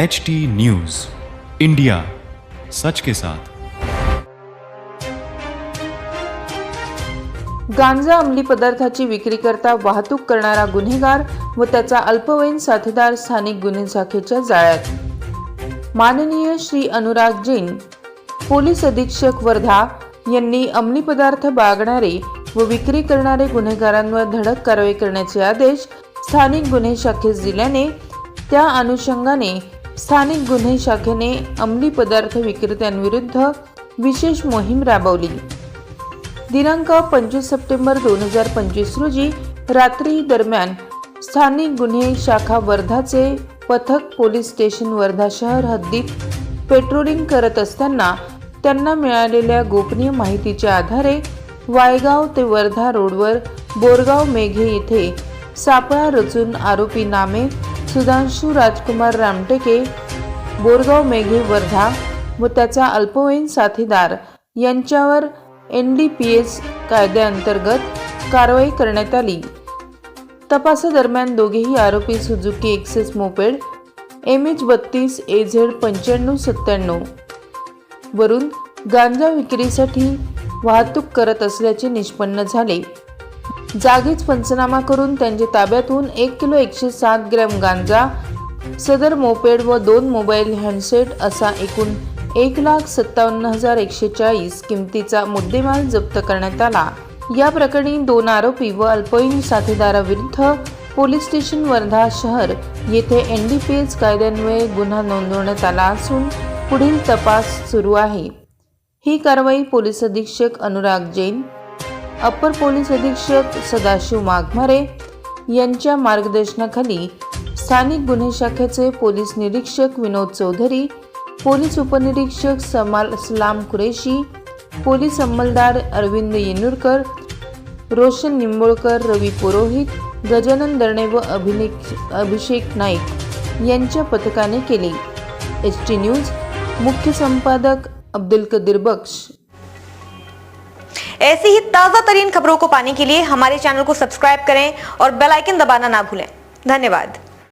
H T news India सच के साथ गांजा अंमली पदार्थाची विक्री करता वाहतूक करणारा गुन्हेगार व त्याचा अल्पवयीन साथीदार स्थानिक गुन्हे शाखेच्या जाळ्यात. माननीय श्री अनुराग जैन पोलीस अधीक्षक वर्धा यांनी अंमली पदार्थ बाळगणारे व विक्री करणारे गुन्हेगारांवर धडक कारवाई करण्याचे आदेश स्थानिक गुन्हे शाखेस दिल्याने त्या अनुषंगाने स्थानिक गुन्हे शाखेने अंमली पदार्थ विक्रेत्यांविरुद्ध विशेष मोहीम राबवली. दिनांक पंचवीस सप्टेंबर दोन हजार पंचवीस रोजी रात्री दरम्यान स्थानिक गुन्हे शाखा वर्धाचे पथक पोलीस स्टेशन वर्धा शहर हद्दीत पेट्रोलिंग करत असताना त्यांना मिळालेल्या गोपनीय माहितीच्या आधारे वायगाव ते वर्धा रोडवर बोरगाव मेघे येथे सापळा रचून आरोपी नामे सुधांशू राजकुमार रामटेके बोरगाव मेघे वर्धा व त्याचा अल्पवयीन साथीदार यांच्यावर एन डी पी एस कायद्याअंतर्गत कारवाई करण्यात आली. तपासादरम्यान दोघेही आरोपी Suzuki Access moped M H बत्तीस ए झेड पंच्याण्णव सत्त्याण्णव वरून गांजा विक्रीसाठी वाहतूक करत असल्याचे निष्पन्न झाले. जागीच पंचनामा करून त्यांच्या ताब्यातून एक किलो एकशे सात ग्रॅम गांजा सदर मोपेड व दोन मोबाईल हँडसेट असा एकूण एक लाख सत्तावन्न हजार एकशे चाळीस किमतीचा मुद्देमाल जप्त करण्यात आला. या प्रकरणी दोन आरोपी व अल्पवयीन साथीदाराविरुद्ध पोलीस स्टेशन वर्धा शहर येथे एन डी पी एस कायद्यान्वये गुन्हा नोंदवण्यात आला असून पुढील तपास सुरू आहे. ही कारवाई पोलीस अधीक्षक अनुराग जैन अप्पर पोलीस अधीक्षक सदाशिव माघमारे यांच्या मार्गदर्शनाखाली स्थानिक गुन्हे शाखेचे पोलीस निरीक्षक विनोद चौधरी पोलीस उपनिरीक्षक समाल सलाम कुरेशी पोलीस अंमलदार अरविंद येनुरकर रोशन निंबोळकर रवी पुरोहित गजानन दर्णे व अभिनेक अभिषेक नाईक यांच्या पथकाने केले. एच टी न्यूज मुख्य संपादक अब्दुल कदीर बख्श. ऐसी ही ताजा तरीन खबरों को पाने के लिए हमारे चैनल को सब्सक्राइब करें और बेलाइकन दबाना ना भूलें। धन्यवाद।